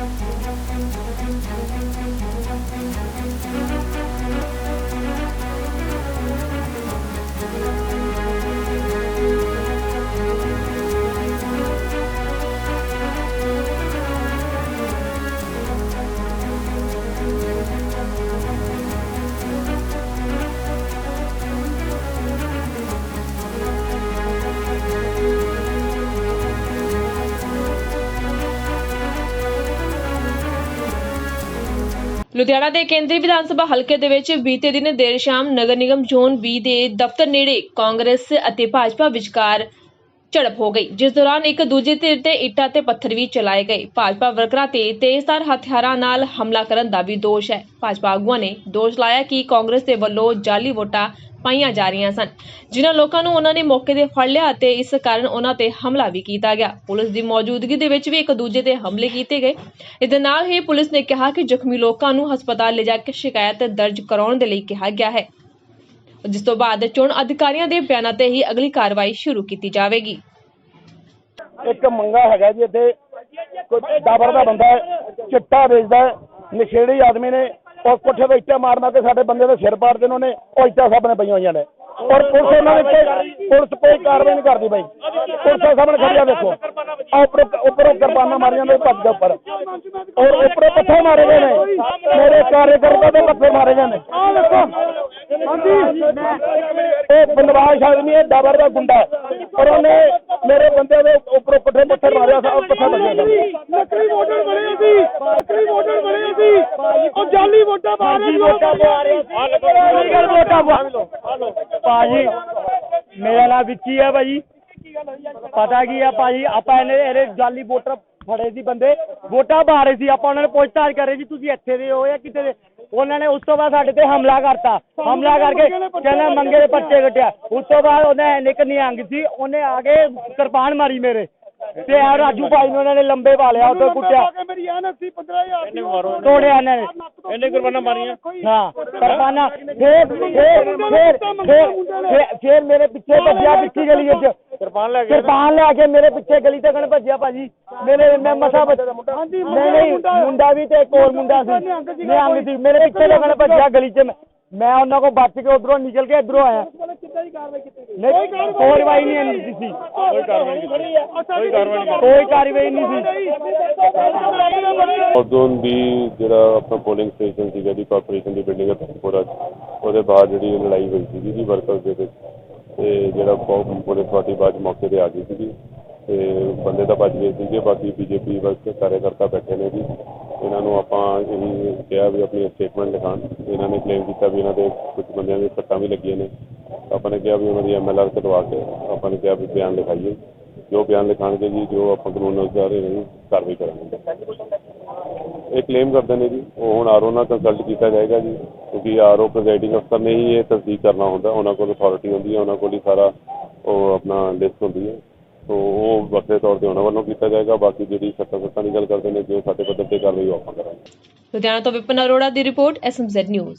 thank you. Ludhiana ਦੇ ਕੇਂਦਰੀ ਵਿਧਾਨ ਸਭਾ ਹਲਕੇ ਦੇ ਵਿੱਚ ਬੀਤੇ ਦਿਨ ਦੇਰ ਸ਼ਾਮ ਨਗਰ ਨਿਗਮ ਜ਼ੋਨ 20 ਦੇ ਦਫ਼ਤਰ ਨੇੜੇ ਕਾਂਗਰਸ ਅਤੇ ਭਾਜਪਾ ਵਿਚਕਾਰ ਝੜਪ ਹੋ ਗਈ। ਜਿਸ ਦੌਰਾਨ ਇੱਕ ਦੂਜੇ ਧਿਰ ਤੇ ਇੱਟਾਂ ਤੇ ਪੱਥਰ ਵੀ ਚਲਾਏ ਗਏ। ਭਾਜਪਾ ਵਰਕਰਾਂ ਤੇ ਤੇਜ਼ਧਾਰ ਹਥਿਆਰਾਂ ਨਾਲ ਹਮਲਾ ਕਰਨ ਦਾ ਵੀ ਦੋਸ਼ ਹੈ। ਭਾਜਪਾ ਆਗੂਆਂ ਨੇ ਦੋਸ਼ ਲਾਇਆ ਕਿ ਕਾਂਗਰਸ ਦੇ ਵੱਲੋਂ ਜਾਲੀ ਵੋਟਾਂ ਪਾਈਆਂ ਜਾ ਰਹੀਆਂ ਸਨ। ਜਿਨ੍ਹਾਂ ਲੋਕਾਂ ਨੂੰ ਉਹਨਾਂ ਨੇ ਮੌਕੇ ਤੇ ਫੜ ਲਿਆ ਅਤੇ ਇਸ ਕਾਰਨ ਉਹਨਾਂ ਤੇ ਹਮਲਾ ਵੀ ਕੀਤਾ ਗਿਆ। ਪੁਲਿਸ ਦੀ ਮੌਜੂਦਗੀ ਦੇ ਵਿੱਚ ਵੀ ਇੱਕ ਦੂਜੇ ਤੇ ਹਮਲੇ ਕੀਤੇ ਗਏ। ਇਸ ਦੇ ਨਾਲ ਹੀ ਪੁਲਿਸ ਨੇ ਕਿਹਾ ਕਿ ਜ਼ਖਮੀ ਲੋਕਾਂ ਨੂੰ ਹਸਪਤਾਲ ਲਿਜਾ ਕੇ ਸ਼ਿਕਾਇਤ ਦਰਜ ਕਰਾਉਣ ਦੇ ਲਈ ਕਿਹਾ ਗਿਆ ਹੈ। ਜਿਸ ਤੋਂ ਬਾਅਦ ਚੋਣ ਅਧਿਕਾਰੀਆਂ ਦੇ ਬਿਆਨਾਂ ਤੇ ਹੀ ਅਗਲੀ ਕਾਰਵਾਈ ਸ਼ੁਰੂ ਕੀਤੀ ਜਾਵੇਗੀ। ਇੱਕ ਮੰਗਾ ਹੈਗਾ ਜੀ ਇੱਥੇ, ਕੋਈ ਡਾਬਰ ਦਾ ਬੰਦਾ ਹੈ, ਚਿੱਟਾ ਵੇਚਦਾ ਹੈ, ਨਸ਼ੇੜੀ ਆਦਮੀ ਨੇ ਉਹ ਕੋਠੇ ਤੇ ਇੱਟਾਂ ਮਾਰ ਮਾਰ ਕੇ ਸਾਡੇ ਬੰਦੇ ਦੇ ਸਿਰ ਪਾੜ ਦੇ ਉਹਨਾਂ ਉਹ ਇੱਟਾਂ ਨੇ ਪਈਆਂ ਹੋਈਆਂ ਨੇ। ਔਰ ਪੁਲਿਸ ਉਹਨਾਂ ਨੇ ਕੋਈ ਪੁਲਿਸ ਕੋਈ ਕਾਰਵਾਈ ਨਹੀਂ ਕਰਦੀ ਬਈ। ਪੁਲਿਸ ਦੇ ਸਾਹਮਣੇ ਖੜਿਆ ਦੇਖੋ। ਆਹ ਉੱਪਰੋਂ ਉੱਪਰੋਂ ਕਿਰਪਾਨਾਂ ਮਾਰੀਆਂ ਨੇ ਭੱਜ ਗਿਆ ਉੱਪਰ। ਔਰ ਉੱਪਰੋਂ ਪੱਥਰ ਮਾਰੇ ਗਏ ਨੇ। ਮੇਰੇ ਕਾਰਜਕਰਤਾ ਦੇ ਪੱਥਰ ਮਾਰੇ ਗਏ ਨੇ। ਆਹ ਦੇਖੋ ਹਾਂਜੀ ਇਹ ਬਨਵਾਸ ਆਦਮੀ ਹੈ ਡਾਬਰ ਦਾ ਗੁੰਡਾ। ਔਰ ਉਹਨੇ ਮੇਰੇ ਬੰਦੇ ਦੇ ਉੱਪਰੋਂ ਪੱਠੇ ਪੱਥਰ ਮਾਰਿਆ ਸਾ ਪੱਥਰ ਵੱਜਿਆ ਸਾ ਨਕਲੀ ਵੋਟਰ ਬਣੇ ਅਸੀਂ ਨਕਲੀ ਵੋਟਰ ਬਣੇ ਅਸੀਂ ਉਹ ਜਾਲੀ ਵੋਟਾਂ ਪਾ ਰਹੇ ਵੋਟਾਂ ਪਵਾ ਰਹੇ ਲੀਗਲ ਵੋਟਾਂ ਪਵਾ ਭਾਜੀ ਮੇਰਾ ਨਾਮ ਵਿੱਕੀ ਹੈ ਭਾਜੀ। ਪਤਾ ਕੀ ਆ ਭਾਜੀ ਆਪਾਂ ਇਹਨੇ ਇਹਦੇ ਜਾਲੀ ਵੋਟਰ ਫੜੇ ਸੀ ਬੰਦੇ। ਵੋਟਾਂ ਪਾ ਰਹੇ ਸੀ ਆਪਾਂ ਉਹਨਾਂ ਨੇ ਪੁੱਛਤਾਛ ਕਰੇ ਜੀ ਤੁਸੀਂ ਇੱਥੇ ਦੇ ਹੋ ਜਾਂ ਕਿਤੇ ਦੇ? ਉਹਨਾਂ ਨੇ ਉਸ ਤੋਂ ਬਾਅਦ ਸਾਡੇ ਤੇ ਹਮਲਾ ਕਰਤਾ। ਹਮਲਾ ਕਰਕੇ ਕਹਿੰਦਾ ਮੰਗੇ ਦੇ ਪੱਤੇ ਕੱਟਿਆ। ਉਸ ਤੋਂ ਬਾਅਦ ਉਹਨੇ ਇੱਕ ਨਿਹੰਗ ਸੀ ਉਹਨੇ ਆ ਕੇ ਕਿਰਪਾਨ ਮਾਰੀ ਮੇਰੇ। ਤੇ ਆ ਰਾਜੂ ਭਾਈ ਨੂੰ ਉਹਨਾਂ ਨੇ ਲੰਬੇ ਵਾਲਿਆ ਉੱਤੇ ਕੁੱਟਿਆ। ਮੇਰੀ ਐਨਐਸਸੀ 15000 ਦੀ ਤੋੜਿਆ ਇਹਨਾਂ ਨੇ। ਇਹਨੇ ਕੁਰਬਾਨਾ ਮਾਰੀਆਂ। ਹਾਂ ਕਿਰਪਾਨਾ ਫੇਰ ਫੇਰ ਫੇਰ ਫੇਰ ਫੇਰ ਮੇਰੇ ਪਿੱਛੇ ਭੱਜਿਆ ਪਿੱਛੇ ਗਲੀ ਵਿੱਚ। ਕਿਰਪਾਨ ਲੈ ਕਿਰਪਾਨ ਲੈ ਕੇ ਮੇਰੇ ਪਿੱਛੇ ਗਲੀ ਤੱਕ ਭੱਜਿਆ ਭਾਜੀ। ਮੇਰੇ ਮੈਂ ਮਸਾ ਬਚ ਨਹੀਂ ਨਹੀਂ ਮੁੰਡਾ ਵੀ ਤੇ ਇੱਕ ਹੋਰ ਮੁੰਡਾ ਸੀ। ਮੇਰੇ ਪਿੱਛੇ ਲੱਗਣ ਭੱਜਿਆ ਗਲੀ 'ਚ ਮੈਂ- ਉਹਨਾਂ ਕੋਲ ਬਚ ਕੇ ਉਧਰੋਂ ਨਿਕਲ ਕੇ ਇਧਰੋਂ ਆਇਆ। ਕੋਈ ਕਾਰਵਾਈ ਨਹੀਂ ਹੁੰਦੀ ਸੀ। ਕੋਈ ਕਾਰਵਾਈ ਨਹੀਂ ਕੋਈ ਕਾਰਵਾਈ ਨਹੀਂ ਕੋਈ ਕਾਰਵਾਈ ਨਹੀਂ ਸੀ। ਜ਼ੋਨ ਵੀ ਜਿਹੜਾ ਆਪਣਾ ਪੋਲਿੰਗ ਸਟੇਸ਼ਨ ਸੀਗਾ ਜੀ ਕਾਰਪੋਰੇਸ਼ਨ ਦੀ ਬਿਲਡਿੰਗ ਹੈ 'ਚ ਉਹਦੇ ਬਾਹਰ ਜਿਹੜੀ ਲੜਾਈ ਹੋਈ ਸੀਗੀ ਜੀ ਵਰਕਰਸ ਦੇ ਵਿੱਚ। ਤੇ ਜਿਹੜਾ ਪੁਲਿਸ ਪਾਰਟੀ ਬਾਅਦ ਮੌਕੇ ਤੇ ਆ ਗਈ ਸੀਗੀ। ਤੇ ਬੰਦੇ ਤਾਂ ਭੱਜ ਗਏ ਸੀਗੇ ਬਾਕੀ ਬੀਜੇਪੀ ਵਰਕ ਕਾਰਜਕਰਤਾ ਬੈਠੇ ਨੇ ਜੀ। ਇਹਨਾਂ ਨੂੰ ਆਪਾਂ ਇਹੀ ਕਿਹਾ ਵੀ ਆਪਣੀ ਸਟੇਟਮੈਂਟ ਲਿਖਾਉਣ। ਇਹਨਾਂ ਨੇ ਕਲੇਮ ਕੀਤਾ ਵੀ ਇਹਨਾਂ ਦੇ ਕੁਝ ਬੰਦਿਆਂ ਦੇ ਸੱਟਾਂ ਵੀ ਲੱਗੀਆਂ ਨੇ। ਆਪਾਂ ਨੇ ਕਿਹਾ ਵੀ ਉਹਨਾਂ ਦੀ ਐਮਐਲਆਰ ਕਟਵਾ ਕੇ ਆਪਾਂ ਨੇ ਕਿਹਾ ਵੀ ਬਿਆਨ ਲਿਖਾਈਏ। ਜੋ ਬਿਆਨ ਲਿਖਾਣਗੇ ਜੀ, ਜੋ ਆਪਾਂ ਕਾਨੂੰਨ ਅਨੁਸਾਰ ਇਹਨਾਂ ਕਾਰਵਾਈ ਕਰਾਂਗੇ। ਇਹ ਕਲੇਮ ਕਰਦੇ ਨੇ ਜੀ। ਉਹ ਹੁਣ ਆਰਓ ਨਾਲ ਕੰਸਲਟ ਕੀਤਾ ਜਾਏਗਾ ਜੀ। ਕਿਉਂਕਿ ਆਰਓ ਪ੍ਰੈਜ਼ਾਈਡਿੰਗ ਅਫਸਰ ਨੇ ਹੀ ਇਹ ਤਸਦੀਕ ਕਰਨਾ ਹੁੰਦਾ। ਉਹਨਾਂ ਕੋਲ ਅਥਾਰਟੀ ਹੁੰਦੀ ਹੈ। ਉਹਨਾਂ ਕੋਲ ਹੀ ਸਾਰਾ ਉਹ ਆਪਣਾ ਲਿਸਟ ਹੁੰਦੀ ਹੈ। ਸੋ ਉਹ ਵੱਖਰੇ ਤੌਰ ਤੇ ਉਹਨਾਂ ਵੱਲੋਂ ਕੀਤਾ ਜਾਏਗਾ। ਬਾਕੀ ਜਿਹੜੀ ਸੱਤਾ ਸੱਤਾ ਦੀ ਗੱਲ ਕਰਦੇ ਨੇ, ਜੋ ਸਾਡੇ ਪੱਧਰ ਤੇ ਕਾਰਵਾਈ ਉਹ ਆਪਾਂ ਕਰਾਂਗੇ। ਲੁਧਿਆਣਾ ਤੋਂ ਵਿਪਨ ਅਰੋੜਾ ਦੀ ਰਿਪੋਰਟ ਐਸਐਮਜ਼ੈਡ ਨਿਊਜ਼